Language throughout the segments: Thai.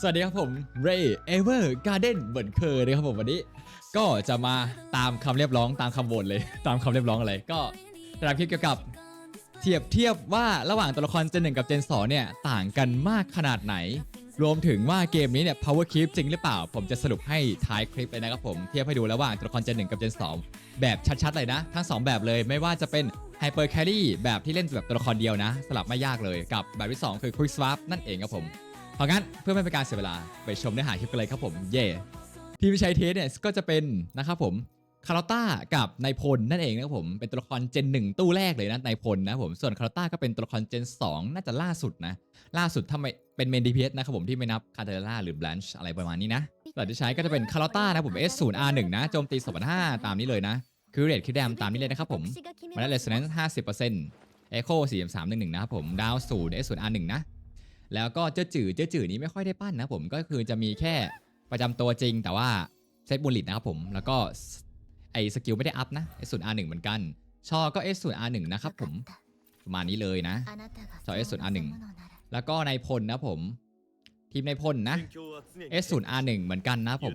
สวัสดีครับผม Ray Ever Garden เหมือนเคยนะครับผมวันนี้ ก็จะมาตามคำเรียบร้องตามคำบ่นเลย ตามคำเรียบร้องอะไรก็จะทำคลิปเกี่ยวกับเทียบเทียบว่าระหว่างตัวละคร Gen 1กับ Gen 2เนี่ยต่างกันมากขนาดไหน รวมถึงว่าเกมนี้เนี่ย power creep จริงหรือเปล่า ผมจะสรุปให้ท้ายคลิปเลยนะครับผมเทียบให้ดูระหว่างตัวละคร Gen 1กับ Gen 2แบบชัดๆเลยนะ ทั้ง2แบบเลยไม่ว่าจะเป็น Hyper Carry แบบที่เล่นแบบตัวละครเดียวนะ สลับไม่ยากเลยกับแบบที่2คือ Quick Swap นั่นเองครับผม เพราะงั้นเพื่อไม่เป็นการเสียเวลาไปชมเนื้อหาคลิปกันเลยครับผมเย่ทีมที่ใช้เทสเนี่ยก็จะเป็นนะครับผมคาร์ลต้ากับนายพลนั่นเองนะครับผมเป็นตัวละครเจนหนึ่งตู้แรกเลยนะนายพลนะผมส่วนคาร์ลต้าก็เป็นตัวละครเจนสองน่าจะล่าสุดนะ ล่าสุดถ้าไม่เป็นเมนดีพีเอสนะครับผมที่ไม่นับคาเทล่าหรือบลันช์อะไรประมาณนี้นะส่วนที่ใช้ก็จะเป็นคาร์ลต้านะผม S0R1 นะโจมตี2,500ตามนี้เลยนะคือเรทคือแดมตามนี้เลยนะครับผมมาได้เลสเนนห้าสิบเปอร์เซ็นต์เอโคสี่สามหนึ่งหนึ่งนะครับผมดาวศูนย์เอศูนย์อาร์หนึ่งนะ แล้วก็เจ้าจื่อเจ้าจื่อนี้ไม่ค่อยได้ปั้นนะผมก็คือจะมีแค่ประจำตัวจริง แต่ว่าเซตบุลลิตนะครับผมแล้วก็ไอสกิลไม่ได้อัพนะเอศูนย์อาร์หนึ่งเหมือนกันชอก็เอศูนย์อาร์หนึ่งนะครับผมประมาณนี้เลยนะจอ S0R1 แล้วก็ในายพลนะผมทีมในายพลนะ S0R1 เหมือนกันนะผม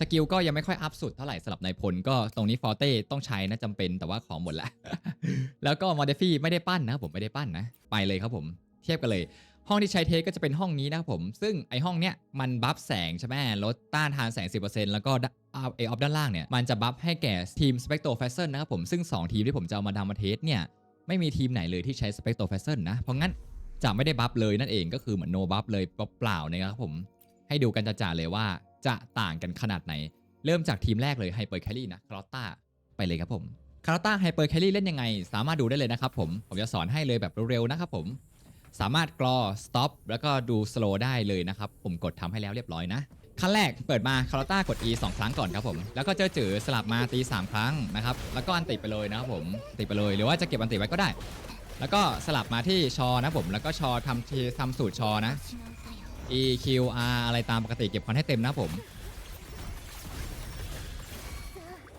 สกิลก็ยังไม่ค่อยอัพสุดเท่าไหร่สำหรับนายพลก็ตรงนี้ฟอร์เต้ต้องใช้นะจำเป็นแต่ว่าของหมดแล้ว แล้วก็มอเดฟี่ไม่ได้ปั้นนะผมไม่ได้ปั้นนะ ไปเลยครับผม เทียบกันเลย ห้องที่ใช้เทสก็จะเป็นห้องนี้นะครับผม ซึ่งไอห้องเนี้ยมันบัฟแสงใช่ไหมลดต้านทานแสง 10%แล้วก็เอออฟด้านล่างเนี่ยมันจะบัฟให้แก่ทีม Spectro Fashion นะครับผมซึ่ง 2 ทีมที่ผมจะเอามาดามาเทสเนี่ยไม่มีทีมไหนเลยที่ใช้ Spectro Fashion นะ เพราะงั้นจะไม่ได้บัฟเลยนั่นเองก็คือเหมือน no บัฟเลยเปล่าๆนะครับผมให้ดูกันจ่าๆเลยว่าจะต่างกันขนาดไหน เริ่มจากทีมแรกเลย Hyper Carry นะคาร์ต้าไปเลยครับผมคาร์ต้า Hyper Carry เล่นยังไง สามารถดูได้เลยนะครับผมผมจะสอนให้เลยแบบเร็วๆนะครับผม สามารถกรอ stop แล้วก็ดู slow ได้เลยนะครับ ผมกดทำให้แล้วเรียบร้อยนะ ขั้นแรกเปิดมาคาร์ต้ากด E 2 ครั้งก่อนครับผม แล้วก็เจอจือสลับมาตี 3 ครั้งนะครับ แล้วก็อันติไปเลยนะครับผมติไปเลยหรือว่าจะเก็บอันติไว้ก็ได้ แล้วก็สลับมาที่ชอนะผม แล้วก็ชอทำทีทำสูตรชอนะ E Q R อะไรตามปกติเก็บคอนให้เต็มนะผม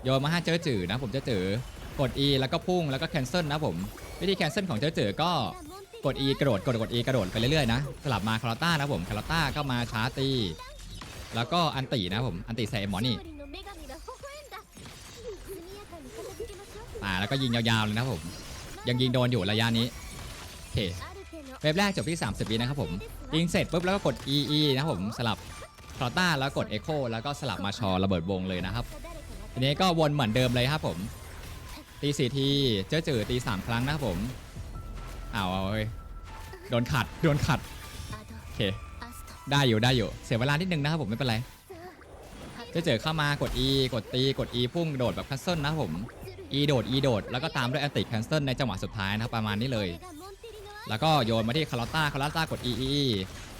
โยนมาให้เจอจือนะผมเจอจือกด E แล้วก็พุ่งแล้วก็ cancel นะผม วิธี cancel ของเจอจือก็ กด E กระโดดกดกด E กระโดดไปเรื่อยๆนะสลับมาคาร์ต้านะผมคาร์ต้าก็มาชาร์ตีแล้วก็อันตินะผมอันติใส่หมอนี่อ่าแล้วก็ยิงยาวๆเลยนะผม ยังยิงโดนอยู่ระยะนี้โอเคเว็บแรกจบที่ 30วินะครับผมยิงเสร็จปุ๊บแล้วก็กด EE นะครับผมสลับคลอต้าแล้วกด Echo แล้วก็สลับมาชอระเบิดวงเลยนะครับทีนี้ก็วนเหมือนเดิมเลยครับผมตีสี่ทีเจอจือตีสามครั้งนะครับผม เอาเอาเ้ยโดนขัดโดนขัดโอเคได้อยู่ได้อยู่เสียเวลานิดนึงนะครับผมไม่เป็นไรจอเจอเข้ามากด E กดตีกด E พุ่งโดดแบบ cancel นะครับผม E โดด E โดดแล้วก็ตามด้วย anti cancel ในจังหวะสุดท้ายนะครับประมาณนี้เลย แล้วก็โยนมาที่คาร์ต้าคาร์ต้ากด E E E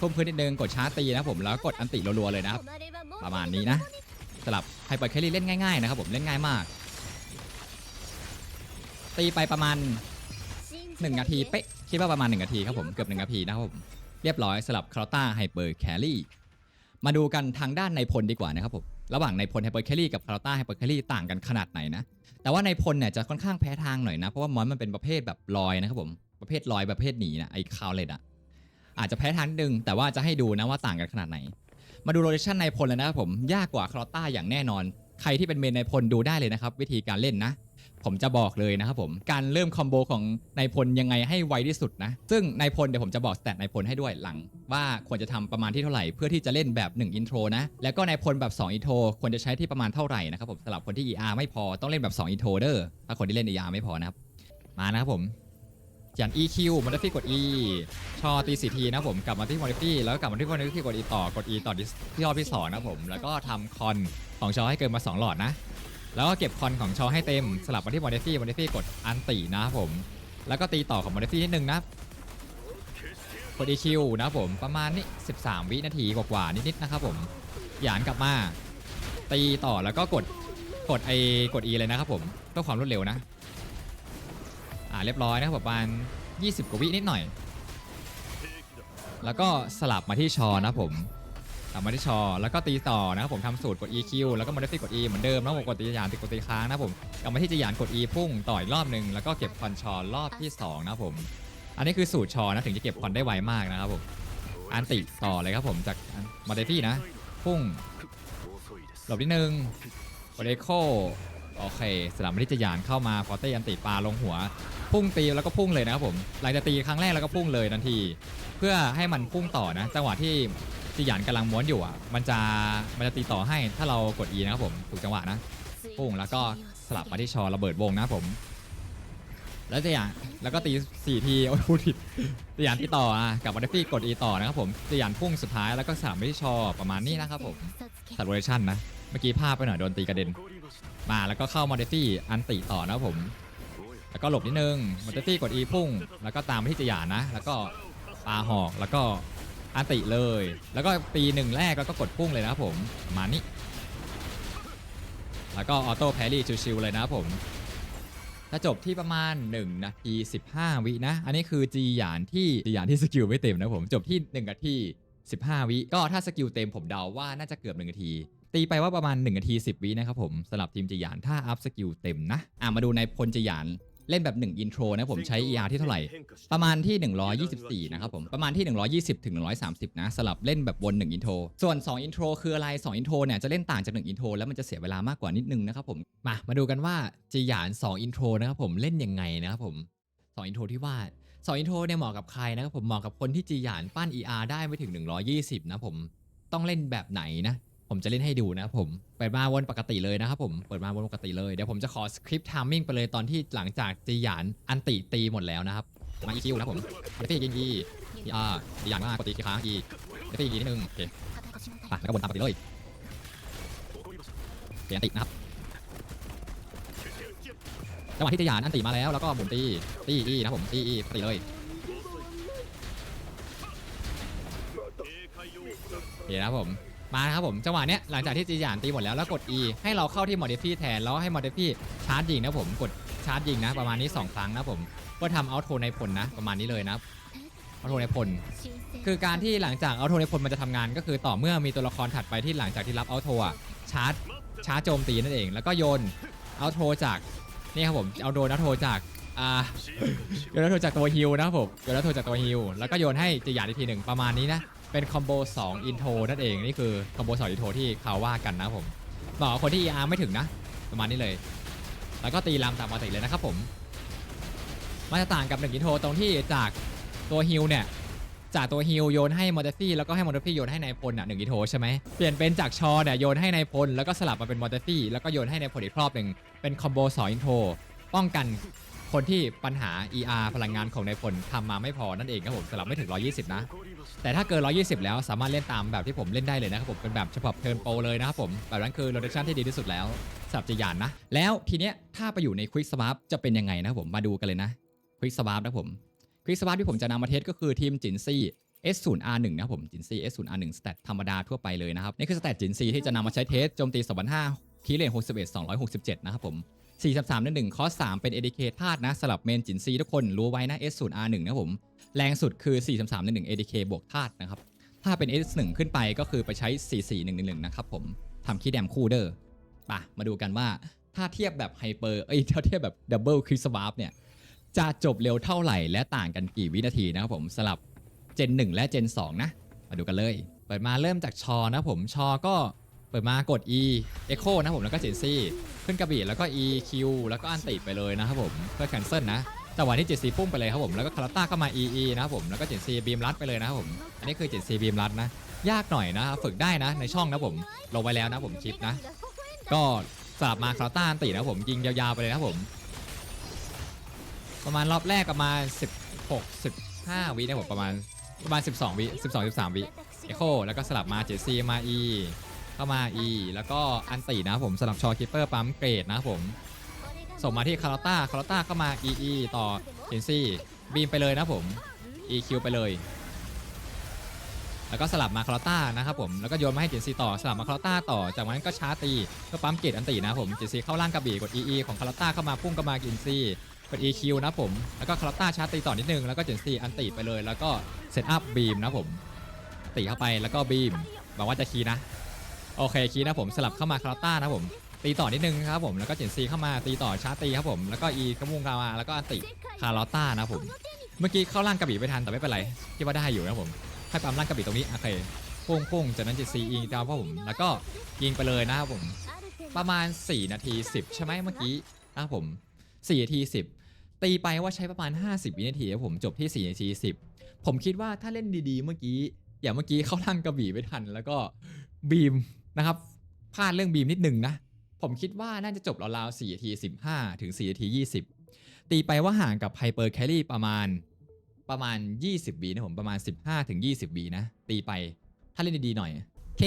ทุ่มพื้นนิดนึงกดชาร์ตีนะผมแล้วก็กดอันติรัวๆเลยนะครับประมาณนี้นะสลับไฮเปอร์แคลรี่เล่นง่ายๆนะครับผมเล่นง่ายมาก ตีไปประมาณ 1นาทีเป๊ะคิดว่าประมาณ1นาทีครับผมเกือบ1นาทีนะครับผมเรียบร้อยสลับคาร์ต้าไฮเปอร์แคลรี่มาดูกันทางด้านในพลดีกว่านะครับผมระหว่างในพลไฮเปอร์แคลรี่กับคาร์ต้าไฮเปอร์แคลรี่ต่างกันขนาดไหนนะแต่ว่าในพลเนี่ยจะค่อนข้างแพ้ทางหน่อยนะเพราะว่ามอนมันเป็นประเภทแบบลอยนะครับผมประเภทลอยประเภทหนีนะไอ้คาวเลตอะอาจจะแพ้ทางนึง แต่ว่าจะให้ดูนะว่าต่างกันขนาดไหน มาดูโรเทชันในพลเลยนะครับผมยากกว่าคลอต้าอย่างแน่นอน ใครที่เป็นเมนในพลดูได้เลยนะครับวิธีการเล่นนะ ผมจะบอกเลยนะครับผม การเริ่มคอมโบของนายพลยังไงให้ไวที่สุดนะ ซึ่งนายพลเดี๋ยวผมจะบอกสแตทนายพลให้ด้วยหลัง ว่าควรจะทำประมาณที่เท่าไหร่เพื่อที่จะเล่นแบบ1อินโทรนะ แล้วก็นายพลแบบ2อินโทรควรจะใช้ที่ประมาณเท่าไหร่นะครับผมสำหรับคนที่ ER ไม่พอต้องเล่นแบบ2อินโทรเด้อถ้าคนที่เล่น ER ไม่พอนะครับมานะครับผมอย่าง EQ มอดฟี่กด E ชอตีสีทีนะครับผมกลับมาที่มอดฟี่แล้วก็กลับมาที่มอดฟี่กด E ต่อกด E ต่อที่รอบที่สองนะครับผมแล้วก็ทำคอนของชอให้เกินมาสองหลอดนะ แล้วก็เก็บคอนของชอให้เต็มสลับมาที่มอเดฟี่มอเดฟี่กดอันตีนะครับผม แล้วก็ตีต่อของมอเดฟี่นิดนึงนะกด EQ นะครับผมประมาณนี้ 13 วินาทีกว่าๆนิดๆนะครับผมหยานกลับมาตีต่อแล้วก็กดกดไอกด E เลยนะครับผมเพื่อความรวดเร็วนะ อ่าเรียบร้อยนะครับประมาณ 20 กว่าวินิดหน่อย แล้วก็สลับมาที่ชอนะผม มาที่ชอ แล้วก็ตีต่อนะครับผมทำสูตรกด EQ แล้วก็มอดิฟิกด E เหมือนเดิมแล้วผมกดตีหยานติดกดตีค้างนะผมกลับมาที่จะหยานกด E พุ่งต่ออีกรอบหนึ่งแล้วก็เก็บคอนชอรอบที่2นะผมอันนี้คือสูตรชอนะถึงจะเก็บคอนได้ไวมากนะครับผมอันติต่อเลยครับผมจากมาเดฟี่นะ พุ่งหลบนิดนึงโอเดโคโอเคสลับมาที่จะหยานเข้ามาฟอเต้อันติปลาลงหัว พุ่งตีแล้วก็พุ่งเลยนะครับผมหลังจากตีครั้งแรกแล้วก็พุ่งเลยทันที เพื่อให้มันพุ่งต่อนะ จังหวะที่ จีหยานกำลังม้วนอยู่อะ มันจะมันจะตีต่อให้ถ้าเรากด E นะครับผมถูกจังหวะนะพุ่งแล้วก็สลับมาที่ชอระเบิดวงนะครับผม แล้วจีหยานแล้วก็ตีสี่ทีโอ้ยพูดผิดจีหยานที่ต่ออะกับวัตฟี่กด E ต่อนะครับผมจีหยานพุ่งสุดท้ายแล้วก็สลับมาที่ชอประมาณนี้นะครับผมสัตว์โรเชั่นนะเมื่อกี้พลาดไปหน่อยโดนตีกระเด็น มาแล้วก็เข้ามาเดฟี่อันติต่อนะครับผมแล้วก็หลบนิดนึงมอเตอร์ตี้กด E พุ่ง แล้วก็ตามไปที่จะหยานนะ แล้วก็ปาหอก แล้วก็ อันติเลย แล้วก็ตีหนึ่งแรกแล้วก็กดพุ่งเลยนะครับผมประมาณนี้ แล้วก็ออโต้แพรี่ชิวๆเลยนะครับผมจะจบที่ประมาณ 1 นาที 15 วินะ อันนี้คือจีหยานที่จีหยานที่สกิลไม่เต็มนะผมจบที่ 1 นาที 15 วิ ก็ถ้าสกิลเต็มผมเดาว่าน่าจะเกือบ 1 นาที ตีไปว่าประมาณ 1 นาที 10 วินะครับผมสำหรับทีมจีหยานถ้าอัพสกิลเต็มนะ อะมาดูในพลจีหยาน เล่นแบบ 1 อินโทรนะผมใช้ ER ที่เท่าไหร่ ประมาณที่ 124 นะครับผม ประมาณที่ 120 ถึง 130 นะ สลับเล่นแบบวน 1 อินโทร ส่วน 2 อินโทรคืออะไร 2 อินโทรเนี่ยจะเล่นต่างจาก 1 อินโทรแล้วมันจะเสียเวลามากกว่านิดนึงนะครับผม มา มาดูกันว่าจีหยาน 2 อินโทรนะครับผมเล่นยังไงนะครับผม 2 อินโทรที่ว่า2อินโทรเนี่ยเหมาะกับใครนะครับผมเหมาะกับคนที่จีหยานปั้น ER ได้ไม่ถึง 120 นะผมต้องเล่นแบบไหนนะ ผมจะเล่นให้ดูนะครับผม เปิดมาวนปกติเลยนะครับผมเปิดมาวนปกติเลยเดี๋ยวผมจะขอสคริปต์ไทมิ่งไปเลยตอนที่หลังจากจีหยานอันติตีหมดแล้วนะครับมาอีคิวนะผมเดฟี่ยิงอีอีอาร์จีหยานมากกตีคีค้างอีเดฟี่ยิงนิดนึงโอเคไปแล้วก็วนตามปกติเลยเปลี่ยนตินะครับจังหวะที่จีหยานอันติมาแล้วแล้วก็หมุนตีตีอีนะผมตีอีปกติเลยโอเคนะครับผม มาครับผมจังหวะเนี้ยหลังจากที่จีหยานตีหมดแล้วแล้วกด E ให้เราเข้าที่มอดฟี่แทนแล้วให้มอดฟี่ชาร์จยิงนะผมกดชาร์จยิงนะ ประมาณนี้ 2 ครั้งนะผมเพื่อทำเอาโทในพลนะ ประมาณนี้เลยนะเอาโทในพลคือการที่หลังจากเอาโทในพลมันจะทำงาน ก็คือต่อเมื่อมีตัวละครถัดไปที่หลังจากที่รับเอาโทอะชาร์จชาร์จโจมตีนั่นเอง แล้วก็โยนเอาโทจากนี่ครับผมเอาโดนเอาโทจากอ่าโยนเอาโทจากตัวฮิลนะครับผมโยนเอาโทจากตัวฮิลแล้วก็โยนให้จีหยานอีกทีหนึ่งประมาณนี้นะ เป็นคอมโบ2อินโทรนั่นเองนี่คือคอมโบ2อินโทรที่เขาว่ากันนะผมบอกว่าคนที่ ER ไม่ถึงนะ ประมาณนี้เลย แล้วก็ตีลำตามปกติเลยนะครับผมมันจะต่างกับ1อินโทรตรงที่จากตัวฮิลเนี่ยจากตัวฮิลโยนให้มอเตอร์ฟี่แล้วก็ให้มอเตอร์ฟี่โยนให้นายพลอะหนึ่งอินโทรใช่ไหมเปลี่ยนเป็นจากชอเนี่ยโยนให้นายพลแล้วก็สลับมาเป็นมอเตอร์ฟี่แล้วก็โยนให้นายพลอีกรอบหนึ่งเป็นคอมโบ2อินโทรป้องกันคนที่ปัญหา ER พลังงานของนายพลทำมาไม่พอนั่นเองครับผมสลับไม่ถึง 120 นะ แต่ถ้าเกิน 120 แล้วสามารถเล่นตามแบบที่ผมเล่นได้เลยนะครับผมเป็นแบบฉบับเทิร์นโปรเลยนะครับผมแบบนั้นคือโรเ t ชันที่ดีที่สุดแล้วสำหรับจียานนะ แล้วทีเนี้ยถ้าไปอยู่ในควิกสวา p จะเป็นยังไงนะผมมาดูกันเลยนะควิกสวา p นะผมควิกสวา p ที่ผมจะนำมาเทสก็คือทีมจินซี่ S0R1 นะครับผมจินซี่ S0R1 สเตตธรรมดาทั่วไปเลยนะครับนี่คือสเตตจินซีที่จะนำมาใช้เทสโจมตี2,500คีเลน61 267 นะครับผม 433นั่นหนึ่งคอส3เป็น ADK ธาตุนะสลับเมนจินซีทุกคนรู้ไว้นะ S0R1 นะครับผม แรงสุดคือ 433นั่นหนึ่ง ADK บวกธาตุนะครับ ถ้าเป็น S1 ขึ้นไปก็คือไปใช้ 44111 นะครับผมทำคีย์แดมคู่เดอร์ปะมาดูกันว่าถ้าเทียบแบบไฮเปอร์เอ้ยถ้าเทียบแบบดับเบิลคริสวาร์ปเนี่ย จะจบเร็วเท่าไหร่และต่างกันกี่วินาทีนะครับผมสลับ Gen 1และ Gen 2นะ มาดูกันเลย เปิดมาเริ่มจากชอนะผมชอก็ เปิดมากด E Echo นะผมแล้วก็เจนซี่ขึ้นกระบี่แล้วก็ E Q แล้วก็อันติไปเลยนะครับผมเพื่อ cancel นะจังหวะที่เจนซีพุ่งไปเลยครับผมแล้วก็คาราต้าก็มา EE นะครับผมแล้วก็เจนซีบีมรัดไปเลยนะครับผมอันนี้คือเจนซีบีมรัดนะยากหน่อยนะฝึกได้นะในช่องนะผมลงไปแล้วนะผมคลิปนะ ก็สลับมาคาราต้าอันตินะผมยิงยาวๆไปเลยนะผม ประมาณรอบแรกประมาณ 16 15วินะผมประมาณประมาณ 12วิ12 13วิเอโคแล้วก็สลับมาเจซีมา E เข้ามา E แล้วก็อันตินะครับผมสลับชอคิปเปอร์ปั๊มเกรดนะครับผม ส่งมาที่คาร์ต้าคาร์ต้าเข้ามา EE ต่อเจนซี่บีมไปเลยนะผม EQ ไปเลย แล้วก็สลับมาคาร์ต้านะครับผม แล้วก็โยนมาให้เจนซีต่อ สลับมาคาร์ต้าต่อ จากนั้นก็ชาร์ตีเพื่อปั๊มเกตอันตีนะผม เจนซีเข้าล่างกระบี่กด EE ของคาร์ต้าเข้ามาพุ่งเข้ามาเจนซีกด EQ นะครับผม แล้วก็คาร์ต้าชาร์ตีต่อนิดนึง แล้วก็เจนซีอันตีไปเลย แล้วก็เซตอัพบีมนะผม ตีเข้าไปแล้วก็บีมบอกว่าจะคีนะ โอเคคีนะผมสลับเข้ามาคาร์ต้านะผมตีต่อนิดนึงครับผมแล้วก็เจนซีเข้ามาตีต่อชาร์ตีครับผมแล้วก็อีกระมุงกามาแล้วก็อันติคาร์ลอต้านะผมเมื่อกี้เข้าล่างกระบี่ไปทันแต่ไม่เป็นไรคิดว่าได้อยู่นะผมให้ปั๊มร่างกระบี่ตรงนี้โอเคพุ่งพุ่งจากนั้นจะซีอีดาวครับผมแล้วก็ยิงไปเลยนะครับผมประมาณ 4 นาที 10 ใช่ไหมเมื่อกี้นะครับผม4นาที 10 ตีไปว่าใช้ประมาณ 50วินาทีครับผมจบที่ 4 นาที 10 ผมคิดว่าถ้าเล่นดีๆ เมื่อกี้ อย่างเมื่อกี้เข้าทางกระบี่ไม่ทัน แล้วก็บีม นะครับพลาดเรื่องบีมนิดหนึ่งนะ ผมคิดว่าน่าจะจบราวๆ4นาที15 ถึง4นาที20 ตีไปว่าห่างกับไฮเปอร์แครี่ประมาณประมาณ 20วีนะผมประมาณ 15 ถึง 20วีนะ ตีไปถ้าเล่นดีๆหน่อย โอเค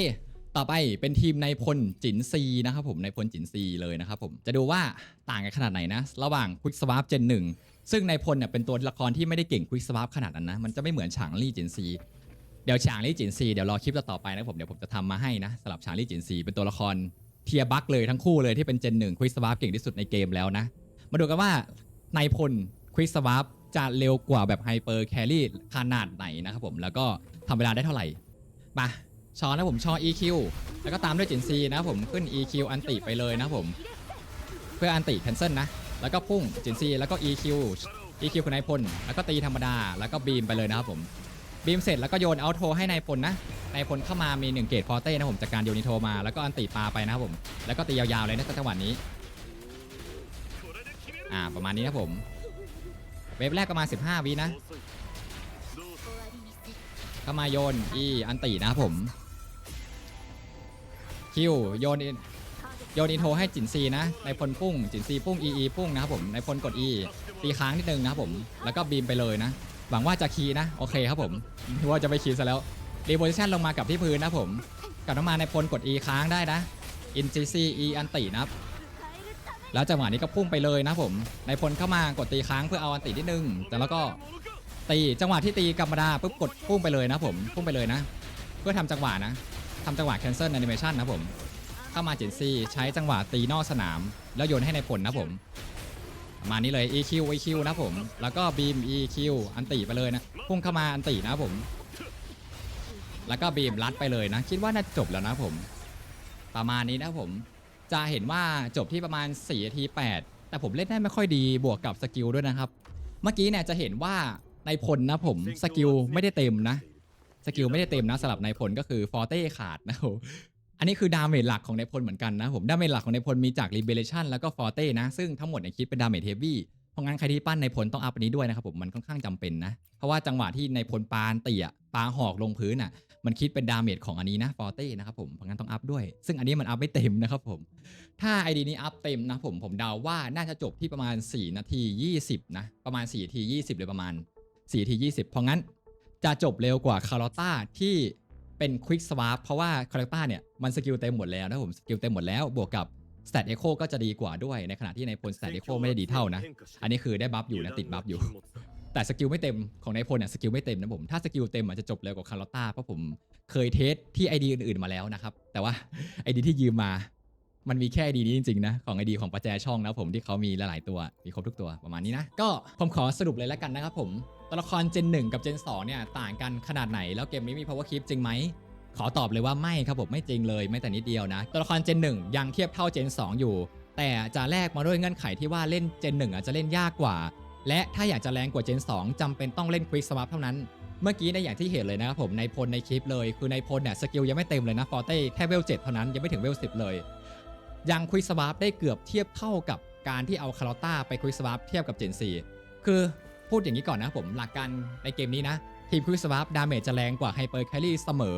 ต่อไปเป็นทีมในพลจินซีนะครับผมในพลจินซีเลยนะครับผมจะดูว่าต่างกันขนาดไหนนะ ระหว่างควิกสวาร์ปเจนหนึ่งซึ่งในพลเนี่ยเป็นตัวละครที่ไม่ได้เก่งควิกสวาร์ปขนาดนั้นนะ มันจะไม่เหมือนฉางลี่จินซี เดี๋ยวฉางลี่จินซีเดี๋ยวรอคลิปต่อๆไปนะผมเดี๋ยวผมจะทำมาให้นะสำหรับฉางลี่จินซีเป็นตัวละครเทียบักเลยทั้งคู่เลยที่เป็นเจนหนึ่งควิสวาร์ปเก่งที่สุดในเกมแล้วนะ มาดูกันว่านายพลควิสวาร์ปจะเร็วกว่าแบบไฮเปอร์แครี่ขนาดไหนนะครับผมแล้วก็ทำเวลาได้เท่าไหร่มาชอนะผมชอ EQ แล้วก็ตามด้วยจินซีนะผมขึ้น EQ อันติไปเลยนะผมเพื่ออันติแคนเซิลนะแล้วก็พุ่งจินซีแล้วก็ EQ EQ คือนายพลแล้วก็ตีธรรมดาแล้วก็บีมไปเลยนะครับผม บีมเสร็จแล้วก็โยนเอาโทให้นายพลนะนายพลเข้ามามี1เกตฟอเต้นะผมจากการโยนิโทมาแล้วก็อันติปาไปนะครับผมแล้วก็ตียาวๆเลยนะจังหวะนี้อ่าประมาณนี้นะผมเวฟแรกประมาณ15วินะเข้ามาโยนอีอันตินะครับผมคิวโยนโยนอินโทรให้จินซีนะในพลพุ่งจินซีพุ่งอีอีพุ่งนะครับผมในพลกด E ตีค้างนิดนึงนะครับผมแล้วก็บีมไปเลยนะ หวังว่าจะคีย์นะ โอเคครับผมว่าจะไม่คีย์ซะแล้วรีโพซิชันลงมากับที่พื้นนะผมกลับมาในพลกด E ค้างได้นะอินซีซีอีอันตินะครับแล้วจังหวะนี้ก็พุ่งไปเลยนะผมในพลเข้ามากดตีค้างเพื่อเอาอันตินิดนึง แต่แล้วก็ตีจังหวะที่ตีกรรมดาปุ๊บกดพุ่งไปเลยนะผมพุ่งไปเลยนะ เพื่อทำจังหวะนะทำจังหวะ cancel animation นะผม เข้ามาเจนซี่ใช้จังหวะตีนอกสนาม แล้วโยนให้ในผลนะผม มาณนี้เลย EQ EQ นะผม แล้วก็บีม EQ อันติไปเลยนะ พุ่งเข้ามาอันตินะผม แล้วก็บีมลัดไปเลยนะ คิดว่าน่าจบแล้วนะผม ประมาณนี้นะผม จะเห็นว่าจบที่ประมาณ4นาที8แต่ผมเล่นได้ไม่ค่อยดีบวกกับสกิลด้วยนะครับ เมื่อกี้เนี่ยจะเห็นว่าในพลนะผมสกิลไม่ได้เต็มนะ สกิลไม่ได้เต็มนะสำหรับในพลก็คือฟอร์เต้ขาดนะครับ อันนี้คือดาเมจหลักของในพลเหมือนกันนะผมดาเมจหลักของในพลมีจาก Liberation แล้วก็ Forte นะ ซึ่งทั้งหมดในยคิดเป็นดาเมจเฮฟวี่เพราะงั้นใครที่ปั้นในพลต้องอัพอันนี้ด้วยนะครับผมมันค่อนข้างจำเป็นนะ เพราะว่าจังหวะที่ในพลปานเตี่ยปาหอกลงพื้นอะมันคิดเป็นดาเมจของอันนี้นะ Forte นะครับผมเพราะงั้นต้องอัพด้วย ซึ่งอันนี้มันอัพไม่เต็มนะครับผมถ้า ID นี้อัพเต็มนะผมผมเดาว่าน่าจะจบที่ประมาณ 4 นาที 20 นะประมาณ4นาที20 เลยประมาณ4นาที20 เพราะงั้นจะจบเร็วกว่าคาร์ลต้าที่ เป็นควิกสวา p เพราะว่าคาแรคเตอร์เนี่ยมันสกิลเต็มหมดแล้วนะผมสกิลเต็มหมดแล้วบวกกับ Stat Echo ก็จะดีกว่าด้วยในขณะที่ในพล Stat Echo ไม่ได้ดีเท่านะ อันนี้คือได้บัฟอยู่นะติดบัฟอยู่ แต่สกิลไม่เต็มของในพลเนี่ยสกิลไม่เต็มนะผมถ้าสกิลเต็มอาจจะจบเร็วกว่าคาร์ลต้าเพราะผมเคยเทสที่ ID อื่นๆมาแล้วนะครับ แต่ว่า ID ที่ยืมมามันมีแค่ ID นี้จริงๆนะ ของ ID ของประแจช่องนะผมที่เขามีหลายๆตัว มีครบทุกตัวประมาณนี้นะ ก็ผมขอสรุปเลยแล้วกันนะครับผม ตัวละคร Gen 1กับ Gen 2เนี่ยต่างกันขนาดไหน แล้วเกมนี้มี power creep จริงไหม ขอตอบเลยว่าไม่ครับผมไม่จริงเลยไม่แต่นิดเดียวนะ ตัวละคร Gen 1ยังเทียบเท่า Gen 2อยู่ แต่จะแลกมาด้วยเงื่อนไขที่ว่าเล่น Gen 1อาจจะเล่นยากกว่า และถ้าอยากจะแรงกว่า Gen 2จำเป็นต้องเล่น Quick Swap เท่านั้นเมื่อกี้ในอย่างที่เห็นเลยนะครับผมในพลในคลิปเลย คือในพลเนี่ยสกิลยังไม่เต็มเลยนะฟอเต้แค่เวล7เท่านั้นยังไม่ถึงเวล10เลย ยังควิกสวาปได้เกือบเทียบเท่ากับการที่เอาคาร์ลต้าไปควิกสวาปเทียบกับเจนซีคือ พูดอย่างนี้ก่อนนะผมหลักการในเกมนี้นะ ทีมควิสวาปดาเมจจะแรงกว่าไฮเปอร์แคลรี่เสมอ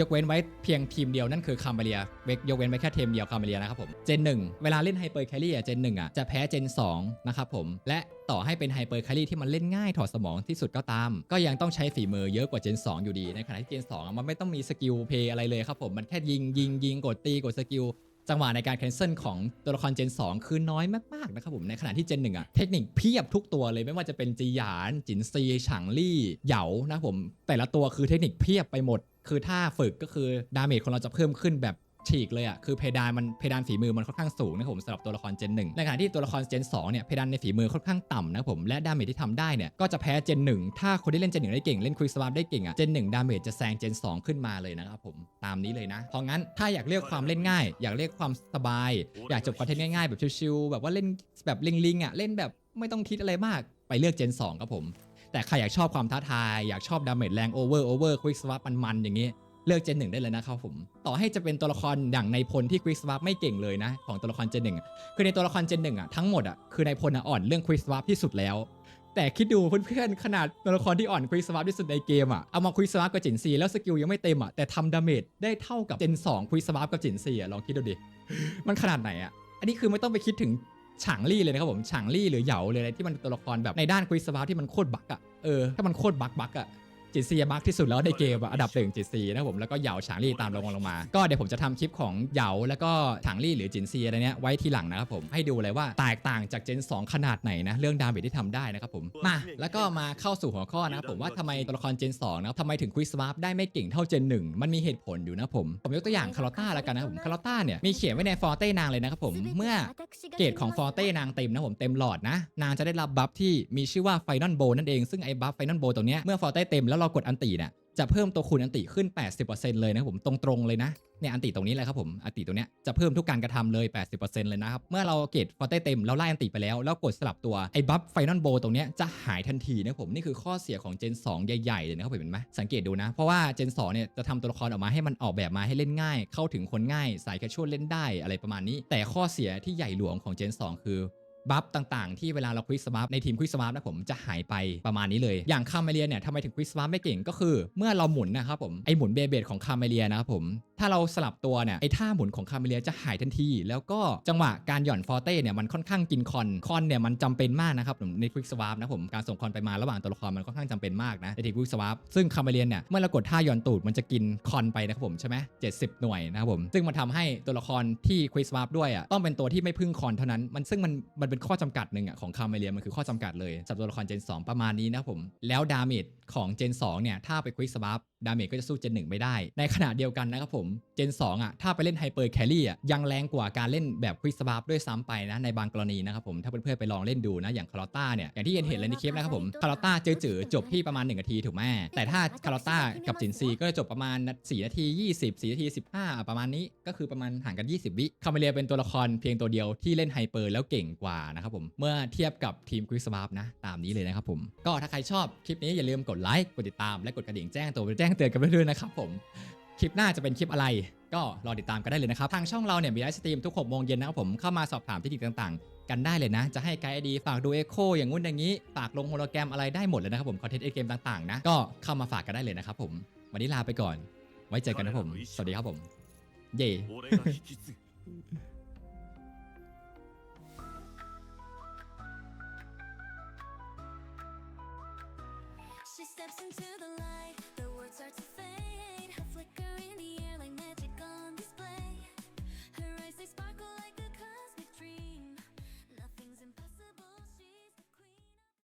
ยกเว้นไว้เพียงทีมเดียวนั่นคือคาร์เมเลียเวกยกเว้นไว้แค่ทีมเดียวคาร์เมเลียนะครับผมเจนหนึ่งเวลาเล่นไฮเปอร์แคลรี่อะเจนหนึ่งอะจะแพ้เจนสองนะครับผมและต่อให้เป็นไฮเปอร์แคลรี่ที่มันเล่นง่ายถอดสมองที่สุดก็ตาม ก็ยังต้องใช้ฝีมือเยอะกว่าเจน 2 อยู่ดีในขณะที่เจน2อะมันไม่ต้องมีสกิลเพย์อะไรเลยครับผมมันแค่ยิงยิงยิงกดตีกดสกิล จังหวะในการ cancel ของตัวละคร Gen 2คือน้อยมากๆนะครับผมในขณะที่ Gen 1อะเทคนิคเพียบทุกตัวเลยไม่ว่าจะเป็นจีหยานจินซีฉางลี่เหยานะผม แต่ละตัวคือเทคนิคเพียบไปหมด คือถ้าฝึกก็คือดาเมจของเราจะเพิ่มขึ้นแบบ ฉีกเลยอะคือเพดานมันเพดานฝีมือมันค่อนข้างสูงนะครับผมสำหรับตัวละคร Gen 1ในขณะที่ตัวละคร Gen 2เนี่ยเพดานในฝีมือค่อนข้างต่ำนะครับผมและดาเมจที่ทำได้เนี่ยก็จะแพ้ Gen 1ถ้าคนที่เล่น Gen 1ได้เก่งเล่น Quick Swap ได้เก่งอะ Gen 1ดาเมจจะแซง Gen 2ขึ้นมาเลยนะครับผมตามนี้เลยนะเพราะงั้นถ้าอยากเลือกความเล่นง่าย อยากเลือกความสบาย อยากจบคอนเทนต์ง่ายๆแบบชิวๆแบบว่าเล่นแบบลิงๆอะเล่นแบบไม่ต้องคิดอะไรมากไปเลือก Gen 2ครับผม แต่ใครอยากชอบความท้าทาย อยากชอบดาเมจแรงโอเวอร์โอเวอร์ควิกสวับมันๆอย่างนี้ เลือกเจนหนึ่งได้เลยนะครับผม ต่อให้จะเป็นตัวละครอย่างในพลที่ควิกสวับไม่เก่งเลยนะ ของตัวละครเจนหนึ่งคือในตัวละครเจนหนึ่งอะทั้งหมดอะคือในพลอ่อนเรื่องควิกสวับที่สุดแล้ว แต่คิดดูเพื่อนๆขนาดตัวละครที่อ่อนควิกสวับที่สุดในเกมอะเอามาควิกสวับกับเจนซีแล้วสกิลยังไม่เต็มอะแต่ทำดาเมจได้เท่ากับเจนสองควิกสวับกับเจนซีอะลองคิดดูดิมันขนาดไหนอะอันนี้คือไม่ต้องไปคิดถึงฉางลี่เลยนะครับผมฉางลี่หรือเหยาเลยอะไรที่มันตัวละครแบบในด้านควิสวาที่มันโคตรบักอะเออถ้ามันโคตรบักบักอะ จิตซีบักที่สุดแล้วในเกมอะอันดับหนึ่งจิตซีนะครับผมแล้วก็เหยาฉางลี่ตามลงมาลงมา ก็เดี๋ยวผมจะทำคลิปของเหยาแล้วก็ฉางลี่หรือจินซีอะไรเนี้ยไว้ทีหลังนะครับผมให้ดูเลยว่าแตกต่างจากเจน 2 ขนาดไหนนะเรื่องดาเมจที่ทำได้นะครับผมมาแล้วก็มาเข้าสู่หัวข้อนะครับผมว่าทำไมตัวละครเจน2นะครับทำไมถึงควิสวาได้ไม่เก่งเท่าเจน 1 มันมีเหตุผลอยู่นะผมผมยกตัวอย่างคาร์ลต้าแล้วกันนะครับผมคาร์ลต้าเนี่ยมีเขียนไว้ในฟอร์เต้นางเลยนะครับผมเมื่อเกรดของฟอร์เต้นางเต็มนะผมเต็มหลอดนะนางจะได้รับบัฟที่มีชื่อว่าไฟนอลโบนั่นเองซึ่งไอ้บัฟไฟนอลโบตรงเนี้ยเมื่อฟอร์เต้เต็มแล้วเรากดอันตีเนี่ยจะเพิ่มตัวคูณอันติขึ้น 80%เลยนะครับผมตรงๆเลยนะเนี่ยอันติตรงนี้เลยครับผมอันติตรงเนี้ยจะเพิ่มทุกการกระทำเลย 80%เลยนะครับเมื่อเราเกรดฟอเต้เต็มแล้วไล่อันติไปแล้ว แล้วกดสลับตัวไอ้บัฟไฟนอลโบตรงเนี้ยจะหายทันทีนะครับผมนี่คือข้อเสียของเจน 2 ใหญ่ๆเลยนะครับผมเห็นไหมสังเกตดูนะ เพราะว่าเจน 2 เนี่ยจะทำตัวละครออกมาให้มันออกแบบมาให้เล่นง่าย เข้าถึงคนง่ายสายแคชชวลเล่นได้อะไรประมาณนี้ แต่ข้อเสียที่ใหญ่หลวงของเจน 2 คือ บัฟต่างๆ ที่เวลาเราควิสสมาร์ในทีมควิสสมาร์นะผมจะหายไปประมาณนี้เลย อย่างคาเมเลียเนี่ยทำไมถึงควิสสมาร์ไม่เก่งก็คือ เมื่อเราหมุนนะครับผมไอหมุนเบเบดของคาเมเลียนะครับผมถ้าเราสลับตัวเนี่ยไอ้ท่าหมุนของคาเมเลียจะหายทันที แล้วก็จังหวะการหย่อนฟอร์เต้เนี่ยมันค่อนข้างกินคอนคอนเนี่ยมันจำเป็นมากนะครับผมในควิกสวาร์นะผมการส่งคอนไปมาระหว่างตัวละครมันค่อนข้างจำเป็นมากนะในทีควิกสวาร์ซึ่งคาเมเลียเนี่ยเมื่อเรากดท่าหย่อนตูดมันจะกินคอนไปนะครับผมใช่ไหม70หน่วยนะครับผมซึ่งมันทำให้ตัวละครที่ควิกสวาร์ด้วยอะต้องเป็นตัวที่ไม่พึ่งคอนเท่านั้นมันซึ่งมันมันเป็นข้อจำกัดหนึ่งอะของคาเมเลียมันคือข้อจำกัดเลยสำหรับตัวละครเจน2 ประมาณนี้นะครับผมแล้วดาเมจของเจน2เนี่ยถ้าไปควิกสวาร์ ดาเมจก็จะสู้เจน1ไม่ได้ ในขณะเดียวกันนะครับผมเจน2อะถ้าไปเล่นไฮเปอร์แครี่อะยังแรงกว่าการเล่นแบบควิสวาร์ด้วยซ้ำไปนะในบางกรณีนะครับผมถ้าเพื่อนๆไปลองเล่นดูนะอย่างคาร์ลต้าเนี่ยอย่างที่เห็นเห็นเลยในคลิปนะครับผมคาร์ลต้าเจอจือจบที่ประมาณ 1 นาทีถูกไหมแต่ถ้าคาร์ลต้ากับจินซีก็จะจบประมาณ 4 นาที 20 4นาที 15 ประมาณนี้ก็คือประมาณห่างกัน 20 วิคาเมเลียเป็นตัวละครเพียงตัวเดียวที่เล่นไฮเปอร์แล้วเก่งกว่านะครับผมเมื่อเทียบกับทีมควิสวาร์นะตามนี้เลยนะครับผมก็ถ้าใครชอบคลิปนี้อย่าลืมกดไลค์กดติดตามและกดกระดิ่งแจ้งตัวแจ้งเตือนกันไปด้วยนะครับผมคลิปหน้าจะเป็นคลิปอะไร ก็รอติดตามกันได้เลยนะครับ ทางช่องเราเนี่ยมีไลฟ์สตรีมทุก6โมงเย็นนะครับผมเข้ามาสอบถามเทคนิคต่างๆ กันได้เลยนะ จะให้ไกด์ไอดีฝากดูเอ็กโคอย่างงู้นอย่างนี้ ฝากลงโฮโลแกรมอะไรได้หมดเลยนะครับผมคอนเทนต์เกมต่างๆนะก็เข้ามาฝากกันได้เลยนะครับผมวันนี้ลาไปก่อน ไว้เจอกันนะครับผม สวัสดีครับผม เย่ starts